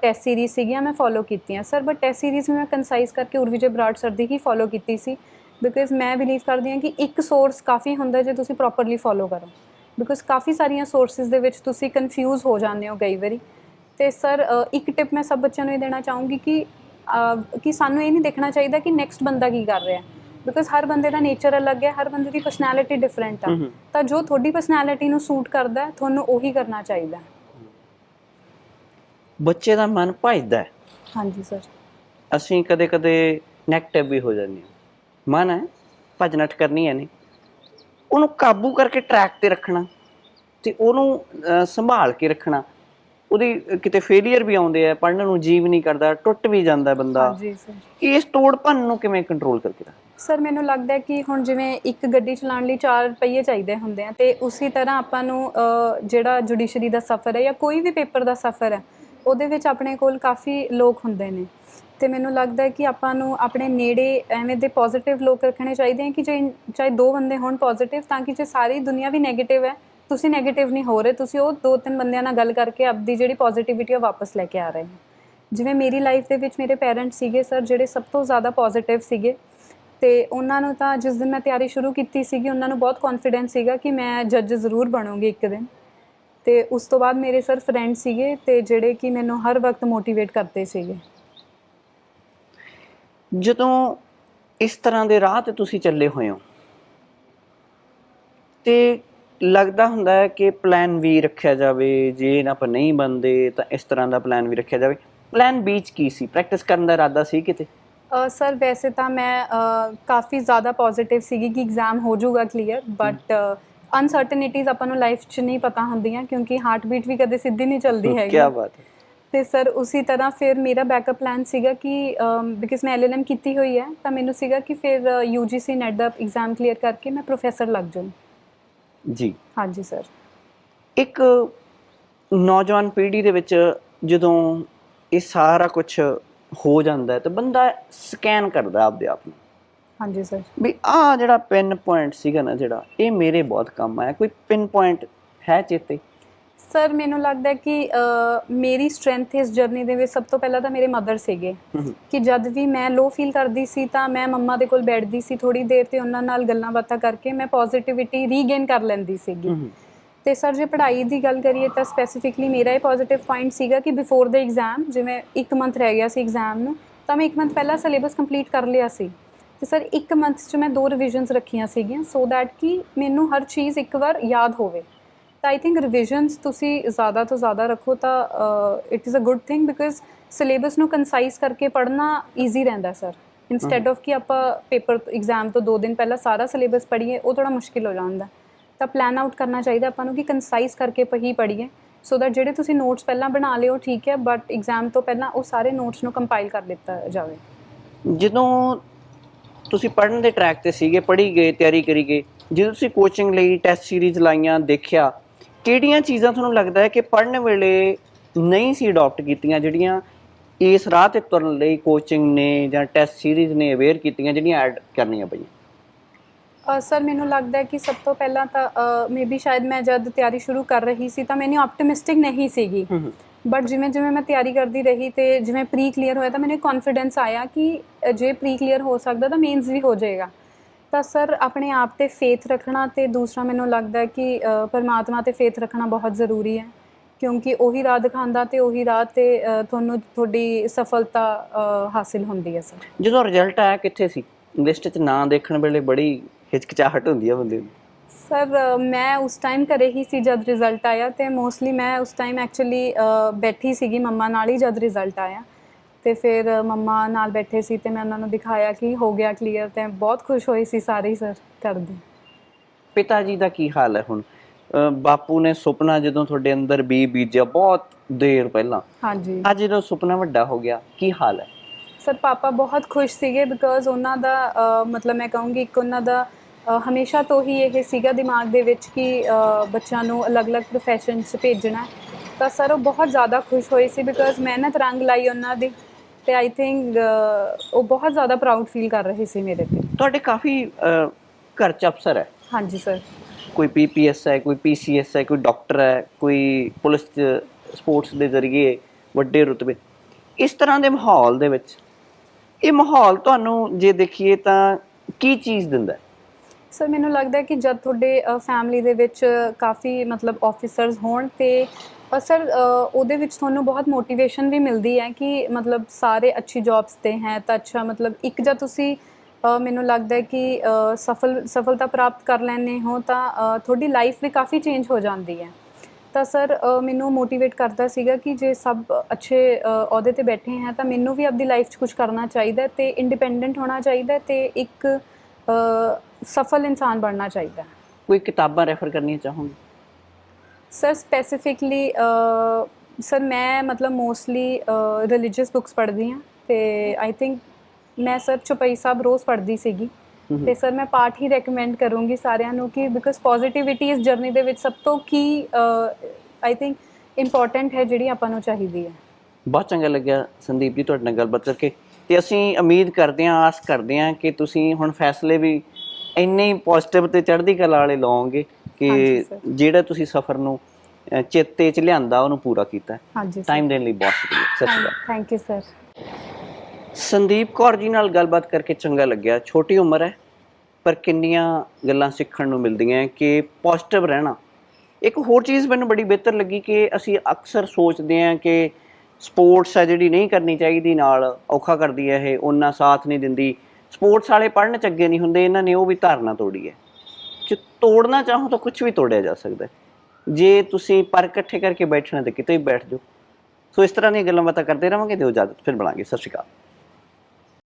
ਟੈਸਟ ਸੀਰੀਜ਼ ਸੀਗੀਆਂ ਮੈਂ ਫੋਲੋ ਕੀਤੀਆਂ। ਸਰ ਬਟ ਟੈਸਟ ਸੀਰੀਜ਼ ਮੈਂ ਕੰਸਾਈਜ਼ ਕਰਕੇ ਉਰਵਿਜੇ ਬਰਾੜ ਸਰ ਦੀ ਹੀ ਫੋਲੋ ਕੀਤੀ ਸੀ ਬਿਕਾਜ਼ ਮੈਂ ਬਿਲੀਵ ਕਰਦੀ ਹਾਂ ਕਿ ਇੱਕ ਸੋਰਸ ਕਾਫੀ ਹੁੰਦਾ ਜੇ ਤੁਸੀਂ ਪ੍ਰੋਪਰਲੀ ਫੋਲੋ ਕਰੋ। ਬਿਕਾਜ਼ ਕਾਫੀ ਸਾਰੀਆਂ ਸੋਰਸਸ ਦੇ ਵਿੱਚ ਤੁਸੀਂ ਕਨਫਿਊਜ਼ ਹੋ ਜਾਂਦੇ ਹੋ ਕਈ ਵਾਰੀ। ਤੇ ਸਰ ਇੱਕ ਟਿਪ ਮੈਂ ਸਭ ਬੱਚਿਆਂ ਨੂੰ ਇਹ ਦੇਣਾ ਚਾਹੂੰਗੀ ਕਿ ਕਿ ਸਾਨੂੰ ਇਹ ਨਹੀਂ ਦੇਖਣਾ ਚਾਹੀਦਾ ਕਿ ਨੈਕਸਟ ਬੰਦਾ ਕੀ ਕਰ ਰਿਹਾ ਬਿਕਾਜ਼ ਹਰ ਬੰਦੇ ਦਾ ਨੇਚਰ ਅਲੱਗ ਹੈ ਹਰ ਬੰਦੇ ਦੀ ਪਰਸਨੈਲਿਟੀ ਡਿਫਰੈਂਟ ਆ। ਤਾਂ ਜੋ ਤੁਹਾਡੀ ਪਰਸਨੈਲਿਟੀ ਨੂੰ ਸੂਟ ਕਰਦਾ ਹੈ, ਤੁਹਾਨੂੰ ਉਹੀ ਕਰਨਾ ਚਾਹੀਦਾ ਹੈ। ਬੱਚੇ ਦਾ ਮਨ ਭਜਦਾ ਹੈ। ਹਾਂਜੀ ਸਰ ਅਸੀਂ ਕਦੇ-ਕਦੇ ਨੈਗੇਟਿਵ ਵੀ ਹੋ ਜਾਂਦੇ ਹਾਂ। ਮਨ ਹੈ ਭੱਜ ਨੱਠ ਕਰਨੀ ਹੈ ਨਹੀਂ। ਉਹਨੂੰ ਕਾਬੂ ਕਰਕੇ ਟਰੈਕ ਤੇ ਰੱਖਣਾ ਤੇ ਉਹਨੂੰ ਸੰਭਾਲ ਕੇ ਰੱਖਣਾ। ਉਹਦੀ ਕਿਤੇ ਫੇਲਿਅਰ ਵੀ ਆਉਂਦੇ ਆ ਪੜਨ ਨੂੰ ਜੀਵ ਨਹੀਂ ਕਰਦਾ ਟੁੱਟ ਵੀ ਜਾਂਦਾ ਬੰਦਾ। ਹਾਂਜੀ ਸਰ ਇਸ ਤੋੜਪਨ ਨੂੰ ਕਿਵੇਂ ਕੰਟਰੋਲ ਕਰਕੇ ਰੱਖ ਸਰ ਮੈਨੂੰ ਲੱਗਦਾ ਹੈ ਕਿ ਹੁਣ ਜਿਵੇਂ ਇੱਕ ਗੱਡੀ ਚਲਾਉਣ ਲਈ ਚਾਰ ਪਹੀਏ ਚਾਹੀਦੇ ਹੁੰਦੇ ਆ ਤੇ ਉਸੇ ਤਰ੍ਹਾਂ ਆਪਾਂ ਨੂੰ ਜਿਹੜਾ ਜੁਡੀਸ਼ਰੀ ਦਾ ਸਫ਼ਰ ਹੈ ਜਾਂ ਕੋਈ ਵੀ ਪੇਪਰ ਦਾ ਸਫ਼ਰ ਹੈ ਉਹਦੇ ਵਿੱਚ ਆਪਣੇ ਕੋਲ ਕਾਫੀ ਲੋਕ ਹੁੰਦੇ ਨੇ। ਤੇ ਮੈਨੂੰ ਲੱਗਦਾ ਹੈ ਕਿ ਆਪਾਂ ਨੂੰ ਆਪਣੇ ਨੇੜੇ ਐਵੇਂ ਦੇ ਪੋਜ਼ਿਟਿਵ ਲੋਕ ਰੱਖਣੇ ਚਾਹੀਦੇ ਆ ਕਿ ਜੇ ਚਾਹੇ ਦੋ ਬੰਦੇ ਹੋਣ ਪੋਜ਼ਿਟਿਵ ਤਾਂ ਕਿ ਜੇ ਸਾਰੀ ਦੁਨੀਆ ਵੀ 네ਗੇਟਿਵ ਹੈ, ਤੁਸੀਂ 네ਗੇਟਿਵ ਨਹੀਂ ਹੋ ਰਹੇ, ਤੁਸੀਂ ਉਹ ਦੋ ਤਿੰਨ ਬੰਦਿਆਂ ਨਾਲ ਗੱਲ ਕਰਕੇ ਆਪਦੀ ਜਿਹੜੀ ਪੋਜ਼ਿਟਿਵਿਟੀ ਉਹ ਵਾਪਸ ਲੈ ਕੇ ਆ ਰਹੇ ਹੋ। ਜਿਵੇਂ ਮੇਰੀ ਲਾਈਫ ਦੇ ਵਿੱਚ ਮੇਰੇ ਪੇਰੈਂਟਸ ਸੀਗੇ ਸਰ ਜਿਹੜੇ ਸਭ ਤੋਂ ਜ਼ਿਆਦਾ ਪੋਜ਼ਿਟਿਵ ਸੀਗੇ ਤੇ ਉਹਨਾਂ ਨੂੰ ਤਾਂ ਜਿਸ ਦਿਨ ਮੈਂ ਤਿਆਰੀ ਸ਼ੁਰੂ ਕੀਤੀ ਸੀਗੀ, ਉਹਨਾਂ ਨੂੰ ਬਹੁਤ ਕੌਨਫੀਡੈਂਸ ਸੀਗਾ ਕਿ ਮੈਂ ਜੱਜ ਜ਼ਰੂਰ ਬਣੂੰਗੀ ਇੱਕ ਦਿਨ। ਤੇ ਉਸ ਤੋਂ ਬਾਅਦ ਮੇਰੇ ਸਰ ਫਰੈਂਡ ਸੀਗੇ ਤੇ ਜਿਹੜੇ ਕਿ ਮੈਨੂੰ ਹਰ ਵਕਤ ਮੋਟੀਵੇਟ ਕਰਦੇ ਸੀਗੇ। ਜਦੋਂ ਇਸ ਤਰ੍ਹਾਂ ਦੇ ਰਾਹ ਤੇ ਤੁਸੀਂ ਚੱਲੇ ਹੋਏ ਹੋ ਤੇ ਲੱਗਦਾ ਹੁੰਦਾ ਹੈ ਕਿ ਪਲਾਨ ਵੀ ਰੱਖਿਆ ਜਾਵੇ ਜੇ ਇਹਨਾਂ ਪਰ ਨਹੀਂ ਬੰਦੇ ਤਾਂ ਇਸ ਤਰ੍ਹਾਂ ਦਾ ਪਲਾਨ ਵੀ ਰੱਖਿਆ ਜਾਵੇ। ਪਲਾਨ ਬੀ 'ਚ ਕੀ ਸੀ? ਪ੍ਰੈਕਟਿਸ ਕਰਨ ਦਾ ਇਰਾਦਾ ਸੀ ਕਿਤੇ? ਸਰ ਵੈਸੇ ਤਾਂ ਮੈਂ ਕਾਫੀ ਜ਼ਿਆਦਾ ਪੋਜ਼ਿਟਿਵ ਸੀਗੀ ਕਿ ਐਗਜ਼ਾਮ ਹੋ ਜਾਊਗਾ ਕਲੀਅਰ ਬਟ ਅਨਸਰਟਨਿਟੀਜ਼ ਆਪਾਂ ਨੂੰ ਲਾਈਫ 'ਚ ਨਹੀਂ ਪਤਾ ਹੁੰਦੀਆਂ ਕਿਉਂਕਿ ਹਾਰਟ ਬੀਟ ਵੀ ਕਦੇ ਸਿੱਧੀ ਨਹੀਂ ਚੱਲਦੀ ਹੈਗੀ। ਕੀ ਬਾਤ ਹੈ। ਤੇ ਸਰ ਉਸੇ ਤਰ੍ਹਾਂ ਫਿਰ ਮੇਰਾ ਬੈਕਅਪ ਪਲਾਨ ਸੀਗਾ ਕਿ ਬਿਕਾਜ਼ ਮੈਂ ਐਲਐਲਐਮ ਕੀਤੀ ਹੋਈ ਹੈ ਤਾਂ ਮੈਨੂੰ ਸੀਗਾ ਕਿ ਫਿਰ ਯੂਜੀਸੀ ਨੈਟ ਦਾ ਐਗਜ਼ਾਮ ਕਲੀਅਰ ਕਰਕੇ ਮੈਂ ਪ੍ਰੋਫੈਸਰ ਲੱਗ ਜਾਵਾਂ ਜੀ। ਹਾਂਜੀ ਸਰ ਇੱਕ ਨੌਜਵਾਨ ਪੀੜ੍ਹੀ ਦੇ ਵਿੱਚ ਜਦੋਂ ਇਹ ਸਾਰਾ ਕੁਝ ਹੋ ਜਾਂਦਾ ਹੈ ਤਾਂ ਬੰਦਾ ਸਕੈਨ ਕਰਦਾ ਆਪਦੇ ਆਪ ਨੂੰ। ਹਾਂਜੀ ਸਰ ਵੀ ਆ ਜਿਹੜਾ ਪਿਨ ਪੁਆਇੰਟ ਸੀਗਾ ਨਾ ਜਿਹੜਾ ਇਹ ਮੇਰੇ ਬਹੁਤ ਕੰਮ ਆਇਆ। ਕੋਈ ਪਿਨ ਪੁਆਇੰਟ ਹੈ ਚੇਤੇ? ਸਰ ਮੈਨੂੰ ਲੱਗਦਾ ਕਿ ਮੇਰੀ ਸਟਰੈਂਥ ਇਸ ਜਰਨੀ ਦੇ ਵਿੱਚ ਸਭ ਤੋਂ ਪਹਿਲਾਂ ਤਾਂ ਮੇਰੇ ਮਦਰ ਸੀਗੇ। ਕਿ ਜਦ ਵੀ ਮੈਂ ਲੋ ਫੀਲ ਕਰਦੀ ਸੀ ਤਾਂ ਮੈਂ ਮੰਮਾ ਦੇ ਕੋਲ ਬੈਠਦੀ ਸੀ ਥੋੜੀ ਦੇਰ ਤੇ ਉਹਨਾਂ ਨਾਲ ਗੱਲਾਂ ਬਾਤਾਂ ਕਰਕੇ ਮੈਂ ਪੋਜ਼ਿਟਿਵਿਟੀ ਰੀਗੇਨ ਕਰ ਲੈਂਦੀ ਸੀਗੀ। ਤੇ ਸਰ ਜੇ ਪੜ੍ਹਾਈ ਦੀ ਗੱਲ ਕਰੀਏ ਤਾਂ ਸਪੈਸੀਫਿਕਲੀ ਮੇਰਾ ਇਹ ਪੋਜ਼ਿਟਿਵ ਪੁਆਇੰਟ ਸੀਗਾ ਕਿ ਬਿਫੋਰ ਦਾ ਐਗਜ਼ਾਮ ਜਿਵੇਂ 1 ਮੰਥ ਰਹਿ ਗਿਆ ਸੀ ਐਗਜ਼ਾਮ ਨੂੰ ਤਾਂ ਮੈਂ 1 ਮੰਥ ਪਹਿਲਾਂ ਸਿਲੇਬਸ ਕੰਪਲੀਟ ਕਰ ਲਿਆ ਸੀ ਤੇ ਸਰ 1 ਮੰਥ 'ਚ ਮੈਂ ਦੋ ਰਿਵੀਜ਼ਨਸ ਰੱਖੀਆਂ ਸੀਗੀਆਂ ਸੋ ਦੈਟ ਕਿ ਮੈਨੂੰ ਹਰ ਚੀਜ਼ ਇੱਕ ਵਾਰ ਯਾਦ ਹੋਵੇ ਤਾਂ ਆਈ ਥਿੰਕ ਰਿਵੀਜ਼ਨਸ ਤੁਸੀਂ ਜ਼ਿਆਦਾ ਤੋਂ ਜ਼ਿਆਦਾ ਰੱਖੋ ਤਾਂ it is a good thing because syllabus ਨੂੰ ਕੰਸਾਈਜ਼ ਕਰਕੇ ਪੜ੍ਹਨਾ ਈਜ਼ੀ ਰਹਿੰਦਾ ਸਰ ਇਨਸਟੈਡ ਆਫ ਕਿ ਆਪਾਂ ਪੇਪਰ ਐਗਜ਼ਾਮ ਤੋਂ 2 ਦਿਨ ਪਹਿਲਾਂ ਸਾਰਾ ਸਿਲੇਬਸ ਪੜ੍ਹੀਏ ਉਹ ਥੋੜਾ ਮੁਸ਼ਕਿਲ ਹੋ ਜਾਂਦਾ। ਤਾਂ ਪਲਾਨ ਆਊਟ ਕਰਨਾ ਚਾਹੀਦਾ ਆਪਾਂ ਨੂੰ ਕਿ ਕੰਸਾਈਜ਼ ਕਰਕੇ ਹੀ ਪੜ੍ਹੀਏ ਸੋ ਦੈਟ ਜਿਹੜੇ ਤੁਸੀਂ ਨੋਟਸ ਪਹਿਲਾਂ ਬਣਾ ਲਿਓ ਠੀਕ ਹੈ ਬਟ ਐਗਜ਼ਾਮ ਤੋਂ ਪਹਿਲਾਂ ਉਹ ਸਾਰੇ ਨੋਟਸ ਨੂੰ ਕੰਪਾਈਲ ਕਰ ਲਿੱਤਾ ਜਾਵੇ। ਜਦੋਂ ਤੁਸੀਂ ਪੜਨ ਦੇ ਟਰੈਕ ਤੇ ਸੀਗੇ ਪੜ੍ਹੀ ਗਏ ਤਿਆਰੀ ਕਰੀ ਗਏ ਜਦੋਂ ਤੁਸੀਂ ਕੋਚਿੰਗ ਲਈ ਟੈਸਟ ਸੀਰੀਜ਼ ਲਾਈਆਂ ਦੇਖਿਆ ਕਿਹੜੀਆਂ ਚੀਜ਼ਾਂ ਤੁਹਾਨੂੰ ਲੱਗਦਾ ਹੈ ਕਿ ਪੜਨ ਵੇਲੇ ਨਹੀਂ ਸੀ ਅਡਾਪਟ ਕੀਤੀਆਂ ਜਿਹੜੀਆਂ ਇਸ ਰਾਹ ਤੇ ਤੁਰਨ ਲਈ ਕੋਚਿੰਗ ਨੇ ਜਾਂ ਟੈਸਟ ਸੀਰੀਜ਼ ਨੇ ਅਵੇਅਰ ਕੀਤੀਆਂ ਜਿਹੜੀਆਂ ਐਡ ਕਰਨੀਆਂ ਪਈਆਂ? ਸਰ ਮੈਨੂੰ ਲੱਗਦਾ ਹੈ ਕਿ ਸਭ ਤੋਂ ਪਹਿਲਾਂ ਤਾਂ ਮੇਬੀ ਸ਼ਾਇਦ ਮੈਂ ਜਦ ਤਿਆਰੀ ਸ਼ੁਰੂ ਕਰ ਰਹੀ ਸੀ ਤਾਂ ਮੈਨੂੰ ਆਪਟਿਮਿਸਟਿਕ ਨਹੀਂ ਸੀਗੀ। ਬਟ ਜਿਵੇਂ ਜਿਵੇਂ ਮੈਂ ਤਿਆਰੀ ਕਰਦੀ ਰਹੀ ਤੇ ਜਿਵੇਂ ਪ੍ਰੀ ਕਲੀਅਰ ਹੋਇਆ ਤਾਂ ਮੈਨੂੰ ਕੌਨਫੀਡੈਂਸ ਆਇਆ ਕਿ ਜੇ ਪ੍ਰੀ ਕਲੀਅਰ ਹੋ ਸਕਦਾ ਤਾਂ ਮੇਨਸ ਵੀ ਹੋ ਜਾਏਗਾ। ਤਾਂ ਸਰ ਆਪਣੇ ਆਪ ਤੇ ਫੇਥ ਰੱਖਣਾ ਤੇ ਦੂਸਰਾ ਮੈਨੂੰ ਲੱਗਦਾ ਹੈ ਕਿ ਪਰਮਾਤਮਾ ਤੇ ਫੇਥ ਰੱਖਣਾ ਬਹੁਤ ਜ਼ਰੂਰੀ ਹੈ। ਕਿਉਂਕਿ ਉਹੀ ਰਾਹ ਦਿਖਾਉਂਦਾ ਤੇ ਉਹੀ ਰਾਹ ਤੇ ਤੁਹਾਨੂੰ ਤੁਹਾਡੀ ਸਫਲਤਾ ਹਾਸਿਲ ਹੁੰਦੀ ਹੈ ਸਰ। ਜਦੋਂ ਰਿਜ਼ਲਟ ਆਇਆ ਕਿੱਥੇ ਸੀ? ਲਿਸਟ 'ਚ ਨਾਂ ਦੇਖਣ ਵੇਲੇ ਬੜੀ ਹਿਚਕਿਚਾਹਟ ਹੁੰਦੀ ਆ ਬੰਦੇ ਨੂੰ ਸਰ ਮੈਂ ਉਸ ਟਾਈਮ ਘਰੇ ਹੀ ਸੀ ਜਦ ਰਿਜ਼ਲਟ ਆਇਆ ਤੇ ਮੋਸਟਲੀ ਮੈਂ ਉਸ ਟਾਈਮ ਐਕਚੁਅਲੀ ਬੈਠੀ ਸੀਗੀ ਮੰਮਾ ਨਾਲ ਹੀ ਜਦ ਰਿਜ਼ਲਟ ਆਇਆ। ਤੇ ਫਿਰ ਮੰਮਾ ਨਾਲ ਬੈਠੇ ਸੀ ਤੇ ਮੈਂ ਉਹਨਾਂ ਨੂੰ ਦਿਖਾਇਆ ਕਿ ਹੋ ਗਿਆ ਕਲੀਅਰ ਤੇ ਬਹੁਤ ਖੁਸ਼ ਹੋਏ ਸੀ ਸਾਰੇ ਸਰ ਕਰਦੇ। ਪਿਤਾ ਜੀ ਦਾ ਕੀ ਹਾਲ ਹੈ ਹੁਣ? ਬਾਪੂ ਨੇ ਸੁਪਨਾ ਜਦੋਂ ਤੁਹਾਡੇ ਅੰਦਰ ਬੀ ਬੀਜਿਆ ਬਹੁਤ ਦੇਰ ਪਹਿਲਾਂ। ਹਾਂਜੀ। ਅੱਜ ਜਦੋਂ ਸੁਪਨਾ ਵੱਡਾ ਹੋ ਗਿਆ ਕੀ ਹਾਲ ਹੈ? ਸਰ ਪਾਪਾ ਬਹੁਤ ਖੁਸ਼ ਸੀਗੇ ਬਿਕਾਜ਼ ਉਹਨਾਂ ਦਾ ਮਤਲਬ ਮੈਂ ਕਹੂੰਗੀ ਇੱਕ ਉਹਨਾਂ ਦਾ ਹਮੇਸ਼ਾ ਤੋਂ ਹੀ ਇਹ ਸੀਗਾ ਦਿਮਾਗ ਦੇ ਵਿੱਚ ਕਿ ਬੱਚਿਆਂ ਨੂੰ ਅਲੱਗ-ਅਲੱਗ ਪ੍ਰੋਫੈਸ਼ਨ 'ਚ ਭੇਜਣਾ। ਤਾਂ ਸਰ ਉਹ ਬਹੁਤ ਜ਼ਿਆਦਾ ਖੁਸ਼ ਹੋਏ ਸੀ ਬਿਕਾਜ਼ ਮਿਹਨਤ ਰੰਗ ਲਾਈ ਉਹਨਾਂ ਦੀ। ਤੇ ਆਈ ਥਿੰਕ ਉਹ ਬਹੁਤ ਜ਼ਿਆਦਾ ਪ੍ਰਾਊਡ ਫੀਲ ਕਰ ਰਹੇ ਸੀ ਮੇਰੇ ਤੇ। ਤੁਹਾਡੇ ਕਾਫੀ ਘਰ ਚ ਅਫਸਰ ਹੈ। ਹਾਂਜੀ ਸਰ ਕੋਈ ਪੀਪੀਐਸ ਹੈ ਕੋਈ ਪੀਸੀਐਸ ਹੈ ਕੋਈ ਡਾਕਟਰ ਹੈ ਕੋਈ ਪੁਲਿਸ ਚ ਸਪੋਰਟਸ ਦੇ ਜ਼ਰੀਏ ਵੱਡੇ ਰੁਤਬੇ। ਇਸ ਤਰ੍ਹਾਂ ਦੇ ਮਾਹੌਲ ਦੇ ਵਿੱਚ ਇਹ ਮਾਹੌਲ ਤੁਹਾਨੂੰ ਜੇ ਦੇਖੀਏ ਤਾਂ ਕੀ ਚੀਜ਼ ਦਿੰਦਾ ਹੈ? ਸਰ ਮੈਨੂੰ ਲੱਗਦਾ ਕਿ ਜਦ ਤੁਹਾਡੇ ਫੈਮਿਲੀ ਦੇ ਵਿੱਚ ਕਾਫੀ ਮਤਲਬ ਆਫੀਸਰਸ ਹੋਣ ਤੇ ਸਰ ਉਹਦੇ ਵਿੱਚ ਤੁਹਾਨੂੰ ਬਹੁਤ ਮੋਟੀਵੇਸ਼ਨ ਵੀ ਮਿਲਦੀ ਹੈ ਕਿ ਮਤਲਬ ਸਾਰੇ ਅੱਛੀ ਜੌਬਸ ਤੇ ਹੈ ਤਾਂ ਅੱਛਾ ਮਤਲਬ ਇੱਕ ਜਦ ਤੁਸੀਂ ਮੈਨੂੰ ਲੱਗਦਾ ਹੈ ਕਿ ਸਫਲ, ਸਫਲਤਾ ਪ੍ਰਾਪਤ ਕਰ ਲੈਂਦੇ ਹੋ ਤਾਂ ਤੁਹਾਡੀ ਲਾਈਫ ਵੀ ਕਾਫੀ ਚੇਂਜ ਹੋ ਜਾਂਦੀ ਹੈ। ਤਾਂ ਸਰ ਮੈਨੂੰ ਮੋਟੀਵੇਟ ਕਰਦਾ ਸੀਗਾ ਕਿ ਜੇ ਸਭ ਅੱਛੇ ਅਹੁਦੇ ਤੇ ਬੈਠੇ ਹੈ ਤਾਂ ਮੈਨੂੰ ਵੀ ਆਪਦੀ ਲਾਈਫ 'ਚ ਕੁਝ ਕਰਨਾ ਚਾਹੀਦਾ ਹੈ ਤੇ ਇੰਡੀਪੈਂਡੈਂਟ ਹੋਣਾ ਚਾਹੀਦਾ ਹੈ ਤੇ ਇੱਕ ਸਫਲ ਇਨਸਾਨ ਬਣਨਾ ਚਾਹੀਦਾ ਹੈ। ਕੋਈ ਕਿਤਾਬਾਂ ਰੈਫਰ ਕਰਨੀਆਂ ਚਾਹੋਗੇ? ਸਰ ਸਪੈਸੀਫਿਕਲੀ ਸਰ ਮੈਂ ਮਤਲਬ ਮੋਸਟਲੀ ਰਿਲੀਜੀਅਸ ਬੁੱਕਸ ਪੜ੍ਹਦੀ ਹਾਂ ਤੇ ਆਈ ਥਿੰਕ ਮੈਂ ਸਰ ਚੁਪਈ ਸਾਹਿਬ ਰੋਜ਼ ਪੜ੍ਹਦੀ ਸੀਗੀ। ਤੇ ਸਰ ਮੈਂ ਪਾਠ ਹੀ ਰეკਮੈਂਡ ਕਰੂੰਗੀ ਸਾਰਿਆਂ ਨੂੰ ਕਿ ਬਿਕਾਜ਼ ਪੋਜ਼ਿਟਿਵਿਟੀ ਇਸ ਜਰਨੀ ਦੇ ਵਿੱਚ ਸਭ ਤੋਂ ਕੀ ਆਈ ਥਿੰਕ ਇੰਪੋਰਟੈਂਟ ਹੈ ਜਿਹੜੀ ਆਪਾਂ ਨੂੰ ਚਾਹੀਦੀ ਹੈ। ਬਹੁਤ ਚੰਗਾ ਲੱਗਿਆ ਸੰਦੀਪ ਜੀ ਤੁਹਾਡੇ ਨਾਲ ਗੱਲਬਾਤ ਕਰਕੇ। ਤੇ ਅਸੀਂ ਉਮੀਦ ਕਰਦੇ ਹਾਂ ਆਸ ਕਰਦੇ ਹਾਂ ਕਿ ਤੁਸੀਂ ਹੁਣ ਫੈਸਲੇ ਵੀ ਇੰਨੇ ਹੀ ਪੋਜ਼ਿਟਿਵ ਤੇ ਚੜ੍ਹਦੀ ਕਲਾ ਵਾਲੇ ਲਓਗੇ ਕਿ। ਜਿਹੜਾ ਤੁਸੀਂ ਸਫ਼ਰ ਨੂੰ ਚੇਤੇ ਚ ਲਿਆਂਦਾ ਉਹਨੂੰ ਪੂਰਾ ਕੀਤਾ ਟਾਈਮ ਦੇਣ ਲਈ ਬਹੁਤ ਸ਼ੁਕਰੀਆ। ਸਤਿ ਸ਼੍ਰੀ ਅਕਾਲ। Thank you sir Sandeep Kaur ji ਨਾਲ ਗੱਲਬਾਤ ਕਰਕੇ ਚੰਗਾ ਲੱਗਿਆ। ਛੋਟੀ ਉਮਰ ਹੈ ਪਰ ਕਿੰਨੀਆਂ ਗੱਲਾਂ ਸਿੱਖਣ ਨੂੰ ਮਿਲਦੀਆਂ ਕਿ ਪੋਜ਼ਿਟਿਵ ਰਹਿਣਾ। ਇੱਕ ਹੋਰ ਚੀਜ਼ ਮੈਨੂੰ ਬੜੀ ਬਿਹਤਰ ਲੱਗੀ ਕਿ ਅਸੀਂ ਅਕਸਰ ਸੋਚਦੇ ਹਾਂ ਕਿ ਸਪੋਰਟਸ ਹੈ ਜਿਹੜੀ ਨਹੀਂ ਕਰਨੀ ਚਾਹੀਦੀ ਨਾਲ ਔਖਾ ਕਰਦੀ ਹੈ ਇਹ ਉਹਨਾਂ ਸਾਥ ਨਹੀਂ ਦਿੰਦੀ। ਸਪੋਰਟਸ ਵਾਲੇ ਪੜ੍ਹਨ ਚ ਅੱਗੇ ਨਹੀਂ ਹੁੰਦੇ, ਇਹਨਾਂ ਨੇ ਉਹ ਵੀ ਧਾਰਨਾ ਤੋੜੀ ਹੈ। ਜੇ ਤੋੜਨਾ ਚਾਹੋ ਤਾਂ ਕੁਝ ਵੀ ਤੋੜਿਆ ਜਾ ਸਕਦਾ ਜੇ ਤੁਸੀਂ ਪਰ ਇਕੱਠੇ ਕਰਕੇ ਬੈਠਣਾ ਤੇ ਕਿਤੇ ਵੀ ਬੈਠ ਜਾਓ। ਸੋ ਇਸ ਤਰ੍ਹਾਂ ਦੀਆਂ ਗੱਲਾਂ ਬਾਤਾਂ ਕਰਦੇ ਰਹਾਂਗੇ ਦਿਓ ਇਜਾਜ਼ਤ ਫਿਰ ਬਣਾਂਗੇ। ਸਤਿ ਸ਼੍ਰੀ ਅਕਾਲ।